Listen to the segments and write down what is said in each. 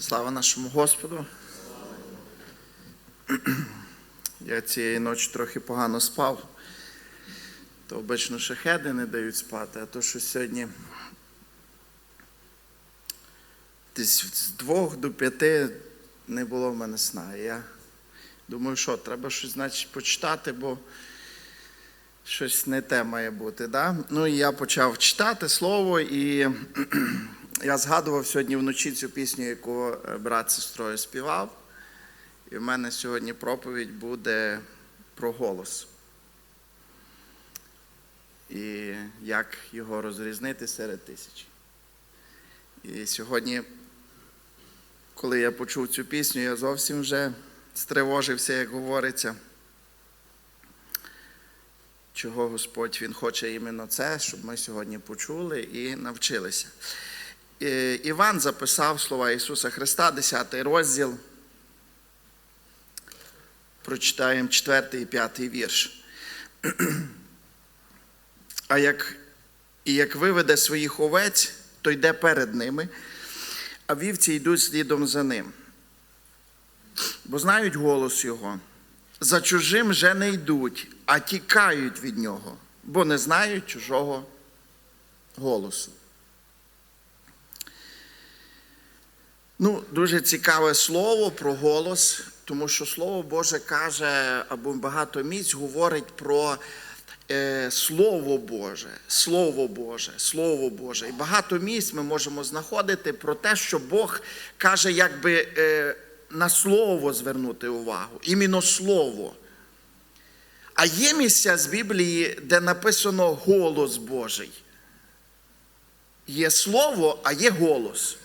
Слава нашому Господу. Я цієї ночі трохи погано спав. То обично шахеди не дають спати, а то що сьогодні десь з двох до п'яти не було в мене сна. Я думаю, що треба щось значить почитати, бо щось не те має бути. Да? Ну і я почав читати слово, і я згадував сьогодні вночі цю пісню, яку е, брат з сестрою співав. І в мене сьогодні проповідь буде про голос. І як його розрізнити серед тисяч. І сьогодні, коли я почув цю пісню, я зовсім вже стривожився, як говориться. Чого Господь Він хоче іменно це, щоб ми сьогодні почули і навчилися. Іван записав слова Ісуса Христа, 10 розділ. Прочитаємо 4 і 5 вірш. А як, і як виведе своїх овець, то йде перед ними, а вівці йдуть слідом за ним. Бо знають голос його. За чужим же не йдуть, а тікають від нього, бо не знають чужого голосу. Ну, дуже цікаве слово про голос, тому що Слово Боже каже, або багато місць говорить про е, Слово Боже, Слово Боже, Слово Боже. І багато місць ми можемо знаходити про те, що Бог каже, якби е, на слово звернути увагу, іменно слово. А є місця з Біблії, де написано голос Божий. Є слово, а є голос.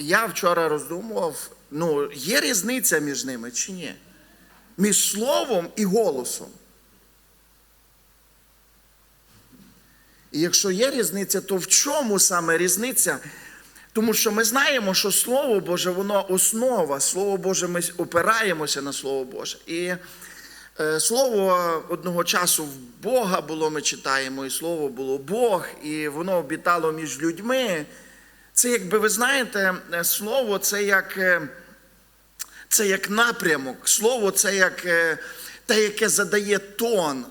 Я вчора роздумував, ну, є різниця між ними чи ні? Між словом і голосом. І якщо є різниця, то в чому саме різниця? Тому що ми знаємо, що Слово Боже, воно основа. Слово Боже, ми опираємося на Слово Боже. І е, слово одного часу в Бога було, ми читаємо, і слово було Бог, і воно обітало між людьми. Це, якби ви знаєте, е, слово це як, е, це як напрямок, слово це як е, те, яке задає тон.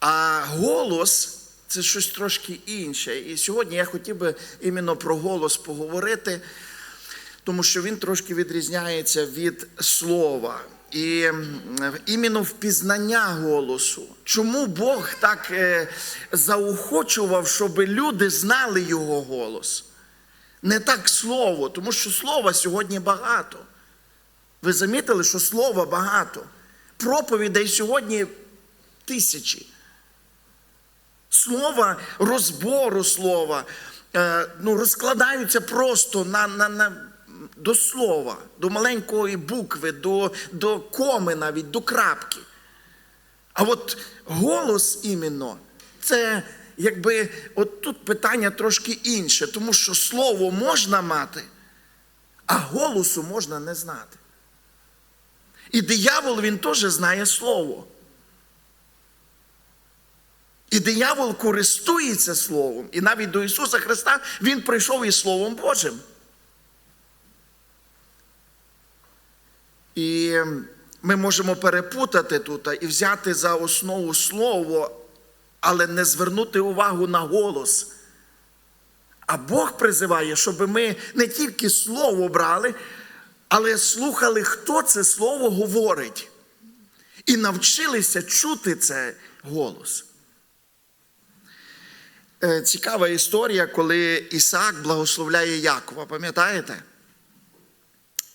А голос це щось трошки інше. І сьогодні я хотів би іменно про голос поговорити, тому що він трошки відрізняється від слова. І іменно впізнання голосу. Чому Бог так е, заохочував, щоб люди знали його голос? Не так слово, тому що слова сьогодні багато. Ви замітили, що слова багато. Проповідей сьогодні тисячі. Слова, розбору слова, е, ну, розкладаються просто на, на, на, до слова, до маленької букви, до, до коми навіть, до крапки. А от голос іменно, це якби от тут питання трошки інше, тому що слово можна мати, а голосу можна не знати. І диявол він теж знає слово. І диявол користується Словом. І навіть до Ісуса Христа Він прийшов із Словом Божим. І ми можемо перепутати тут і взяти за основу Слово, але не звернути увагу на голос. А Бог призиває, щоб ми не тільки Слово брали, але слухали, хто це Слово говорить. І навчилися чути це голос. Е, цікава історія, коли Ісаак благословляє Якова. Пам'ятаєте?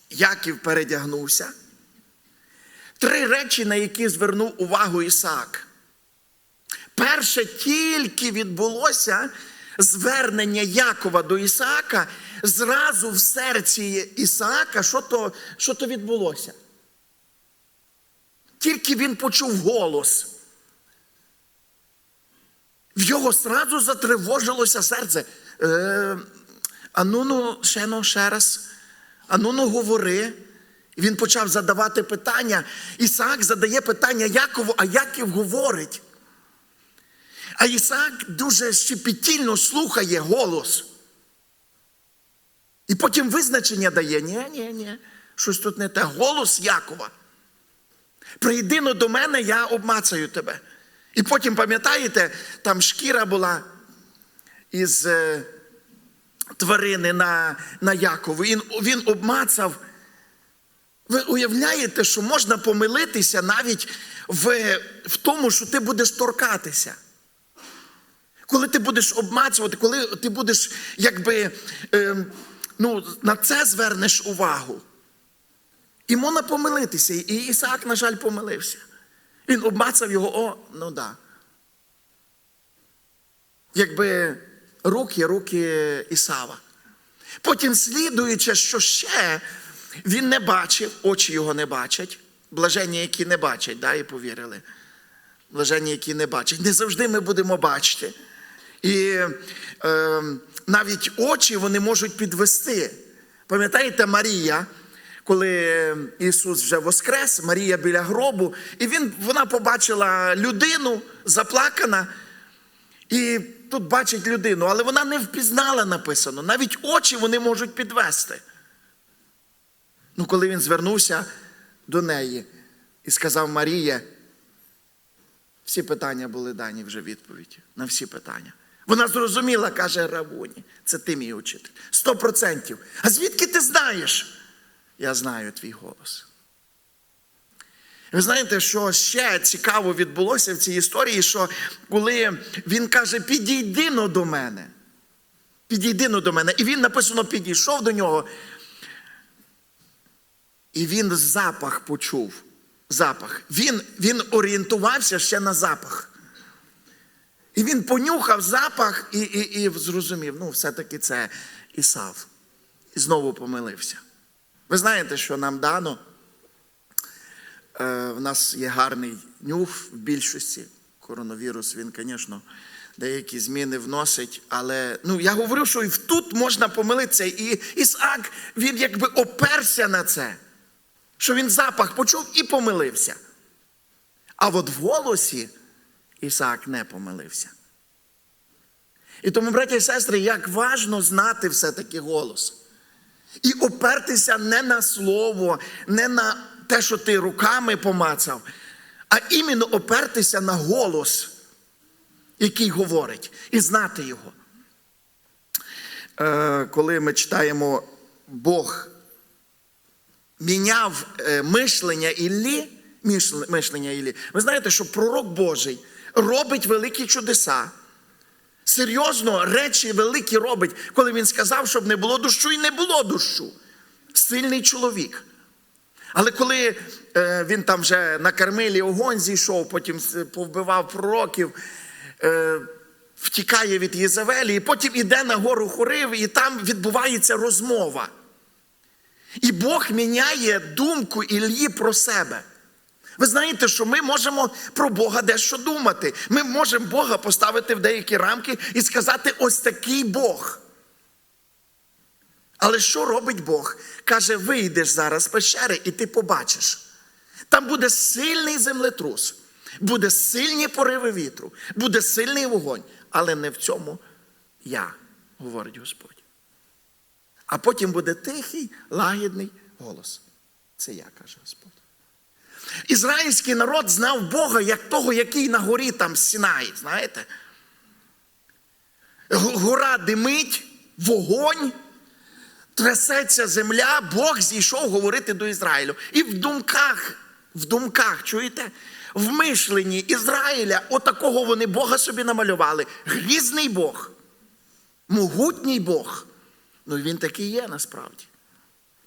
Яків передягнувся. Три речі, на які звернув увагу Ісаак. Перше тільки відбулося звернення Якова до Ісаака, зразу в серці Ісаака, що то, що то відбулося? Тільки він почув голос. В його сразу затривожилося серце. Е, ану, ну, ще ну, ще раз. Ану, ну, говори. І він почав задавати питання. Ісаак задає питання Якову, а Яків говорить. А Ісаак дуже щепетільно слухає голос. І потім визначення дає: ні, ні, ні, щось тут не те. Голос Якова. Прийди но до мене, я обмацаю тебе. І потім, пам'ятаєте, там шкіра була із е, тварини на, на Якову. Він, він обмацав. Ви уявляєте, що можна помилитися навіть в, в тому, що ти будеш торкатися. Коли ти будеш обмацувати, коли ти будеш якби е, ну, на це звернеш увагу. І можна помилитися. І Ісаак, на жаль, помилився. Він обмацав його, о, ну да. Якби руки, руки Ісава. Потім, слідуючи, що ще він не бачив, очі його не бачать, блаженні, які не бачать, да, і повірили. Блаженні, які не бачать. Не завжди ми будемо бачити. І е, навіть очі вони можуть підвести. Пам'ятаєте, Марія, коли Ісус вже воскрес, Марія біля гробу, і він, вона побачила людину заплакана, і тут бачить людину, але вона не впізнала написано. Навіть очі вони можуть підвести. Ну, коли він звернувся до неї і сказав Марія, всі питання були дані вже відповіді на всі питання. Вона зрозуміла, каже Равуні, це ти мій учитель. Сто процентів. А звідки ти знаєш? Я знаю твій голос. Ви знаєте, що ще цікаво відбулося в цій історії, що коли він каже, підійди но до мене. Підійди но до мене. І він написано, підійшов до нього. І він запах почув. Запах. Він, він орієнтувався ще на запах. І він понюхав запах і, і, і зрозумів, ну, все-таки це Ісав. І знову помилився. Ви знаєте, що нам дано? Е, в нас є гарний нюх в більшості. Коронавірус, він, звісно, деякі зміни вносить. Але ну, я говорю, що і тут можна помилитися. І Ісаак, він якби оперся на це, що він запах почув і помилився. А от в голосі Ісаак не помилився. І тому, браті і сестри, як важно знати все-таки голос. І опертися не на слово, не на те, що ти руками помацав, а іменно опертися на голос, який говорить, і знати його. Е, коли ми читаємо Бог міняв е, мишлення Іллі, мишлення Іллі, ви знаєте, що пророк Божий робить великі чудеса. Серйозно, речі великі робить, коли він сказав, щоб не було дощу, і не було дощу. Сильний чоловік. Але коли е, він там вже на Кармелі огонь зійшов, потім повбивав пророків, е, втікає від Єзавелі, і потім іде на гору Хорив, і там відбувається розмова. І Бог міняє думку Іллі про себе. Ви знаєте, що ми можемо про Бога дещо думати. Ми можемо Бога поставити в деякі рамки і сказати: ось такий Бог. Але що робить Бог? Каже, вийдеш зараз з пещери, і ти побачиш. Там буде сильний землетрус, буде сильні пориви вітру, буде сильний вогонь, але не в цьому я, говорить Господь. А потім буде тихий, лагідний голос. Це я, каже Господь. Ізраїльський народ знав Бога як того, який на горі там Сінай, знаєте? Гора димить, вогонь, трясеться земля, Бог зійшов говорити до Ізраїлю. І в думках, в думках, чуєте? В мишленні Ізраїля, отакого вони Бога собі намалювали. Грізний Бог, могутній Бог. Ну він такий є насправді.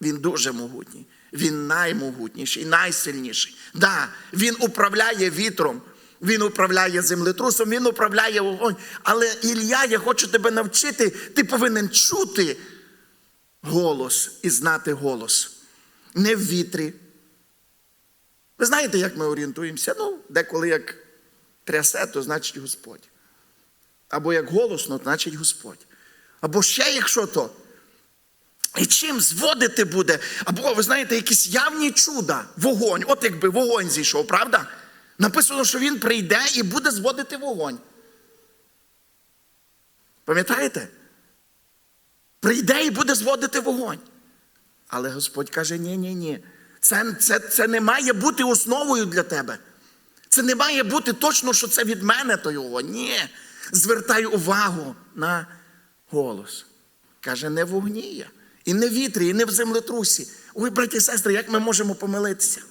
Він дуже могутній. Він наймогутніший, найсильніший. Да, Він управляє вітром, він управляє землетрусом, він управляє вогонь. Але Ілля, я хочу тебе навчити, ти повинен чути голос і знати голос. Не в вітрі. Ви знаєте, як ми орієнтуємося? Ну, деколи як трясе, то значить Господь. Або як голосно, то значить Господь. Або ще якщо то. І чим зводити буде? Або, ви знаєте, якісь явні чуда, вогонь. От якби вогонь зійшов, правда? Написано, що він прийде і буде зводити вогонь. Пам'ятаєте? Прийде і буде зводити вогонь. Але Господь каже: ні, ні, ні. Це, це, це не має бути основою для тебе. Це не має бути точно, що це від мене то його. Ні. Звертай увагу на голос. Каже, не в вогні я, і не в вітрі, і не в землетрусі. Ой, браті і сестри, як ми можемо помилитися?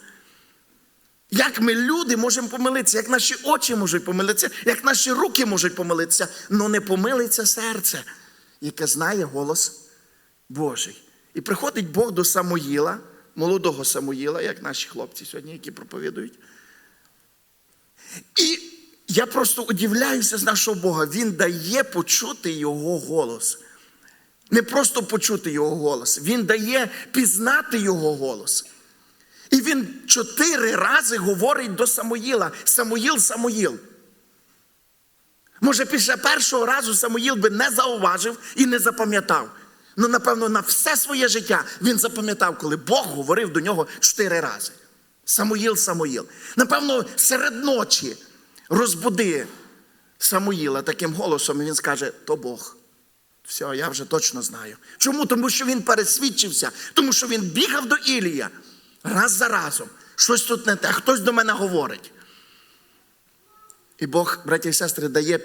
Як ми, люди, можемо помилитися, як наші очі можуть помилитися, як наші руки можуть помилитися, але не помилиться серце, яке знає голос Божий. І приходить Бог до Самуїла, молодого Самуїла, як наші хлопці сьогодні, які проповідують. І я просто удивляюся з нашого Бога. Він дає почути його голос. Не просто почути його голос, він дає пізнати його голос. І він чотири рази говорить до Самуїла: Самуїл, Самуїл. Може, після першого разу Самуїл би не зауважив і не запам'ятав. Ну, напевно, на все своє життя він запам'ятав, коли Бог говорив до нього чотири рази. Самуїл, Самуїл. Напевно, серед ночі розбуди Самуїла таким голосом, і він скаже: то Бог. Все, я вже точно знаю. Чому? Тому що він пересвідчився, тому що він бігав до Ілія раз за разом. Щось тут не те, хтось до мене говорить. І Бог, браті і сестри, дає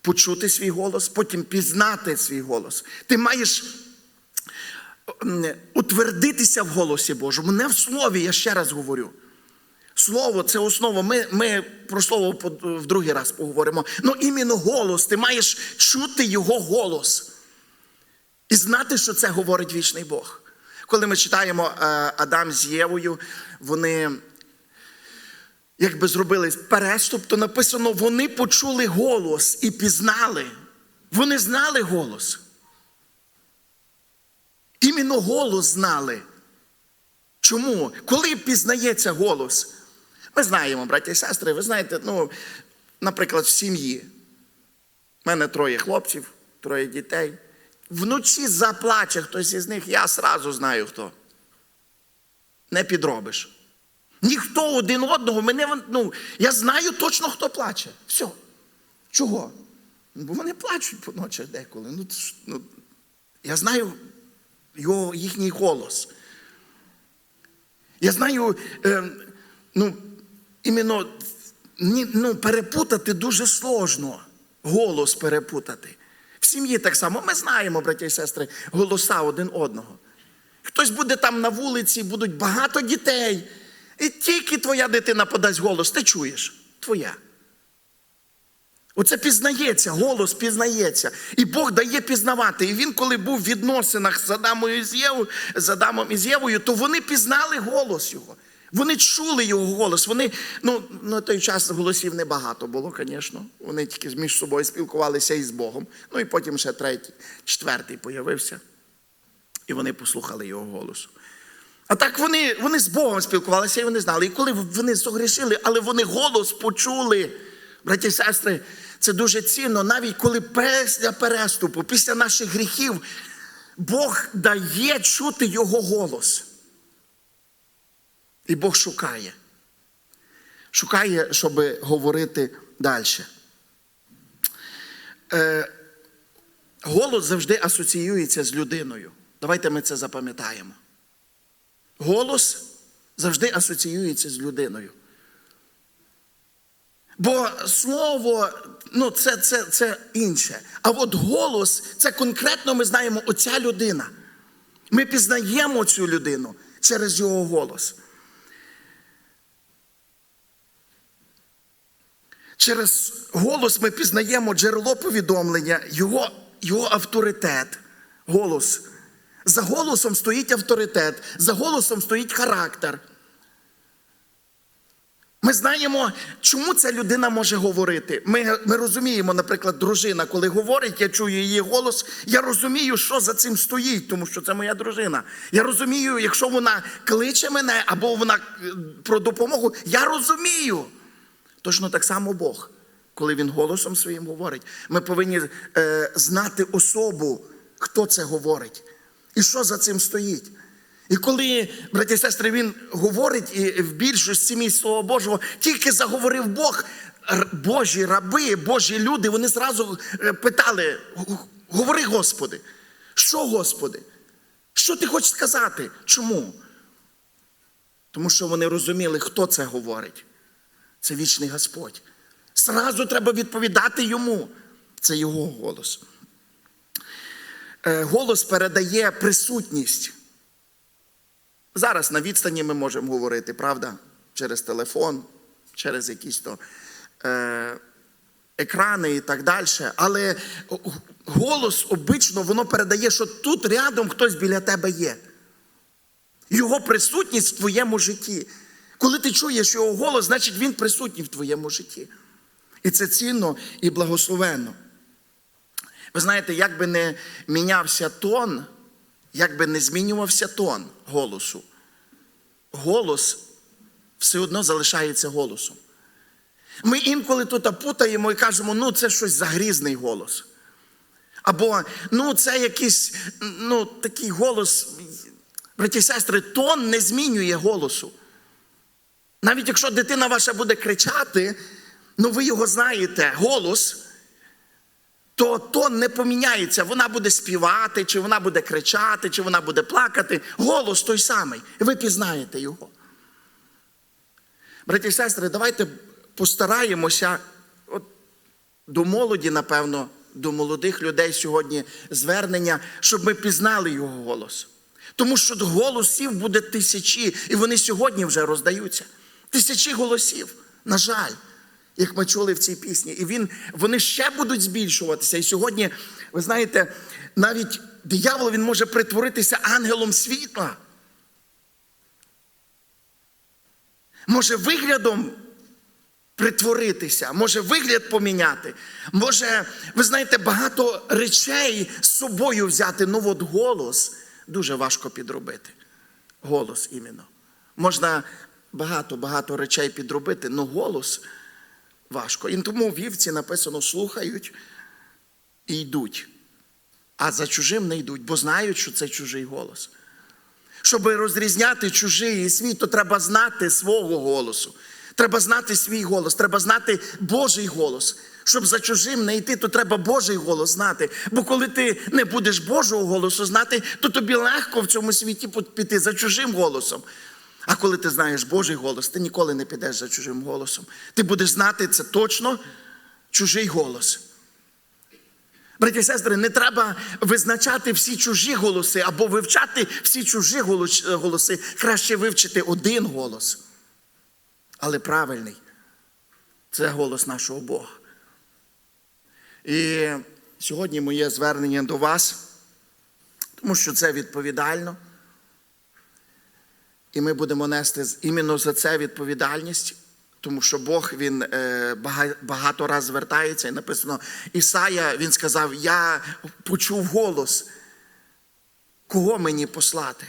почути свій голос, потім пізнати свій голос. Ти маєш утвердитися в голосі Божому, не в слові, я ще раз говорю. Слово це основа. Ми, ми про слово в другий раз поговоримо. Ну, іменно голос. Ти маєш чути його голос і знати, що це говорить вічний Бог. Коли ми читаємо е, Адам з Євою, вони якби зробили переступ, то написано, вони почули голос і пізнали. Вони знали голос. Іменно голос знали. Чому? Коли пізнається голос? Ми знаємо, браті і сестри, ви знаєте, ну, наприклад, в сім'ї. У мене троє хлопців, троє дітей. Вночі заплаче хтось із них, я сразу знаю хто. Не підробиш. Ніхто один одного, мене, ну, я знаю точно, хто плаче. Все. Чого? Бо вони плачуть по ночах деколи. Ну, ну, я знаю його, їхній голос. Я знаю, е, ну, іменно ну, перепутати дуже сложно. Голос перепутати. В сім'ї так само. Ми знаємо, браті і сестри, голоса один одного. Хтось буде там на вулиці, будуть багато дітей. І тільки твоя дитина подасть голос, ти чуєш. Твоя. Оце пізнається, голос пізнається. І Бог дає пізнавати. І він, коли був в відносинах з Адамом і з Євою, з Адамом і з Євою, то вони пізнали голос його. Вони чули його голос. Вони, ну, на той час голосів небагато було, звісно. Вони тільки між собою спілкувалися із Богом. Ну і потім ще третій, четвертий появився. І вони послухали його голосу. А так вони, вони з Богом спілкувалися і вони знали. І коли вони согрішили, але вони голос почули. Браті і сестри, це дуже цінно, навіть коли після переступу, після наших гріхів, Бог дає чути Його голос. І Бог шукає. Шукає, щоб говорити далі. Е, голос завжди асоціюється з людиною. Давайте ми це запам'ятаємо. Голос завжди асоціюється з людиною. Бо слово, ну, це, це, це інше. А от голос це конкретно ми знаємо оця людина. Ми пізнаємо цю людину через його голос. Через голос ми пізнаємо джерело повідомлення, його, його авторитет, голос. За голосом стоїть авторитет, за голосом стоїть характер. Ми знаємо, чому ця людина може говорити. Ми, ми розуміємо, наприклад, дружина, коли говорить, я чую її голос, я розумію, що за цим стоїть, тому що це моя дружина. Я розумію, якщо вона кличе мене або вона е, про допомогу, я розумію. Точно так само Бог, коли Він голосом своїм говорить. Ми повинні е, знати особу, хто це говорить і що за цим стоїть. І коли, браті і сестри, він говорить і в більшості місць Слова Божого, тільки заговорив Бог, Божі раби, Божі люди, вони зразу е, питали: говори, Господи, що, Господи? Що ти хочеш сказати? Чому? Тому що вони розуміли, хто це говорить. Це вічний Господь. Зразу треба відповідати йому. Це його голос. Е, Голос передає присутність. Зараз на відстані ми можемо говорити, правда? Через телефон, через якісь то е, екрани і так далі. Але голос обично воно передає, що тут рядом хтось біля тебе є. Його присутність в твоєму житті. Коли ти чуєш його голос, значить він присутній в твоєму житті. І це цінно і благословенно. Ви знаєте, як би не мінявся тон, як би не змінювався тон голосу, голос все одно залишається голосом. Ми інколи тут путаємо і кажемо, ну це щось загрізний голос. Або ну це якийсь ну, такий голос. Браті і сестри, тон не змінює голосу. Навіть якщо дитина ваша буде кричати, ну ви його знаєте, голос, то тон не поміняється. Вона буде співати, чи вона буде кричати, чи вона буде плакати. Голос той самий. Ви пізнаєте його. Браті і сестри, давайте постараємося от, до молоді, напевно, до молодих людей сьогодні звернення, щоб ми пізнали його голос. Тому що голосів буде тисячі, і вони сьогодні вже роздаються. Тисячі голосів, на жаль, як ми чули в цій пісні. І він, вони ще будуть збільшуватися. І сьогодні, ви знаєте, навіть диявол він може притворитися ангелом світла. Може виглядом притворитися, може вигляд поміняти, може, ви знаєте, багато речей з собою взяти. Ну от голос дуже важко підробити. Голос іменно. Можна багато-багато речей підробити, але голос важко. І тому вівці написано слухають і йдуть. А за чужим не йдуть, бо знають, що це чужий голос. Щоб розрізняти чужий і свій, то треба знати свого голосу. Треба знати свій голос, треба знати Божий голос. Щоб за чужим не йти, то треба Божий голос знати. Бо коли ти не будеш Божого голосу знати, то тобі легко в цьому світі піти за чужим голосом. А коли ти знаєш Божий голос, ти ніколи не підеш за чужим голосом. Ти будеш знати це точно чужий голос. Браті і сестри, не треба визначати всі чужі голоси або вивчати всі чужі голоси. Краще вивчити один голос. Але правильний. Це голос нашого Бога. І сьогодні моє звернення до вас, тому що це відповідально. І ми будемо нести іменно за це відповідальність, тому що Бог він е, багато раз звертається, і написано Ісая, він сказав: Я почув голос, кого мені послати?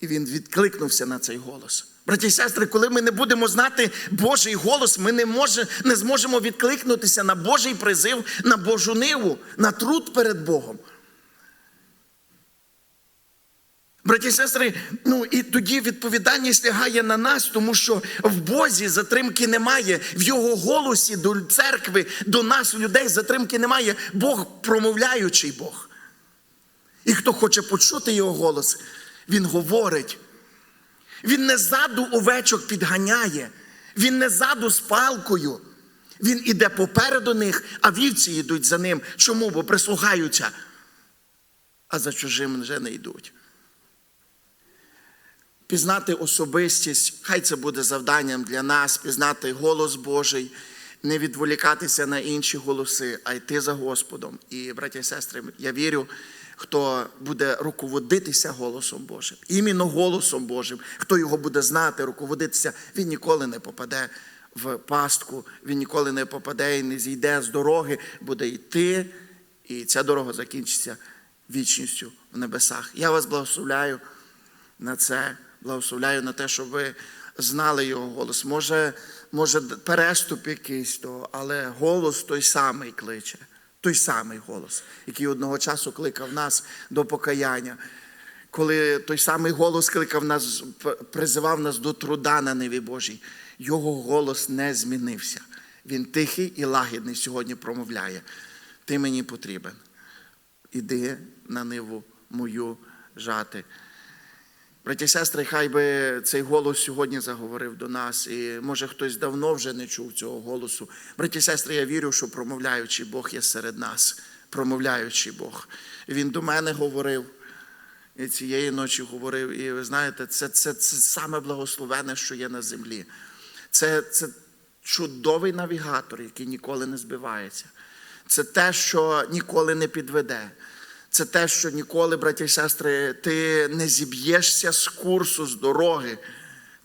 І він відкликнувся на цей голос. Браті і сестри, коли ми не будемо знати Божий голос, ми не, може, не зможемо відкликнутися на Божий призив, на Божу ниву, на труд перед Богом. Браті і сестри, ну і тоді відповідальність лягає на нас, тому що в Бозі затримки немає, в Його голосі до церкви, до нас, людей, затримки немає. Бог промовляючий Бог. І хто хоче почути його голос, він говорить. Він не ззаду овечок підганяє, він не ззаду з палкою. Він іде попереду них, а вівці йдуть за ним. Чому? Бо прислухаються, а за чужим вже не йдуть. Пізнати особистість, хай це буде завданням для нас, пізнати голос Божий, не відволікатися на інші голоси, а йти за Господом. І, браті і сестри, я вірю, хто буде руководитися голосом Божим, іменно голосом Божим, хто його буде знати, руководитися, він ніколи не попаде в пастку, він ніколи не попаде і не зійде з дороги, буде йти, і ця дорога закінчиться вічністю в небесах. Я вас благословляю на це, благословляю на те, щоб ви знали його голос. Може, може переступ якийсь, то, але голос той самий кличе, той самий голос, який одного часу кликав нас до покаяння. коли той самий голос кликав нас, призивав нас до труда на ниві Божій, його голос не змінився. Він тихий і лагідний сьогодні промовляє. Ти мені потрібен. Іди на ниву мою жати. Браті і сестри, хай би цей голос сьогодні заговорив до нас, і може хтось давно вже не чув цього голосу. Браті і сестри, я вірю, що промовляючий Бог є серед нас, промовляючий Бог. Він до мене говорив, і цієї ночі говорив. І ви знаєте, це, це, це саме благословене, що є на землі. Це, це чудовий навігатор, який ніколи не збивається. Це те, що ніколи не підведе. Це те, що ніколи, браті і сестри, ти не зіб'єшся з курсу, з дороги,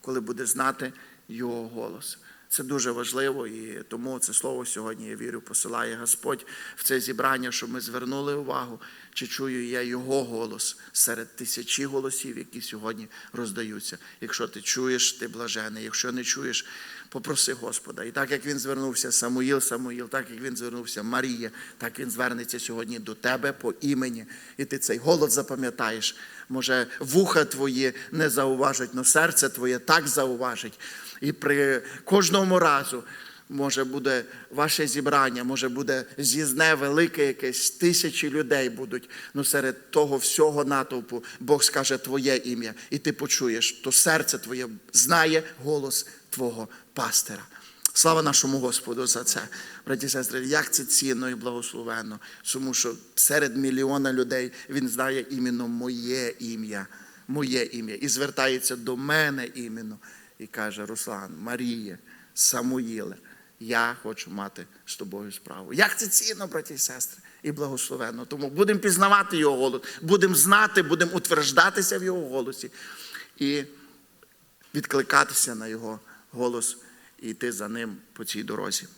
коли будеш знати його голос. Це дуже важливо, і тому це слово сьогодні, я вірю, посилає Господь в це зібрання, щоб ми звернули увагу, чи чую я його голос серед тисячі голосів, які сьогодні роздаються. Якщо ти чуєш, ти блажений. Якщо не чуєш, попроси Господа. І так як він звернувся Самуїл, Самуїл, так як він звернувся Марія, так він звернеться сьогодні до тебе по імені. І ти цей голос запам'ятаєш. Може, вуха твої не зауважать, але серце твоє так зауважить. І при кожному разу. Може буде ваше зібрання, може буде з'їзне велике якесь, тисячі людей будуть. Ну серед того всього натовпу Бог скаже Твоє ім'я, і ти почуєш, то серце твоє знає голос Твого пастира. Слава нашому Господу за це. Браті і сестри, як це цінно і благословенно, тому що серед мільйона людей він знає іменно моє ім'я, моє ім'я, і звертається до мене іменно, і каже: Руслан, Марія, Самуїле, я хочу мати з тобою справу. Як це цінно, браті і сестри, і благословенно. Тому будемо пізнавати його голос, будемо знати, будемо утверждатися в його голосі і відкликатися на його голос і йти за ним по цій дорозі.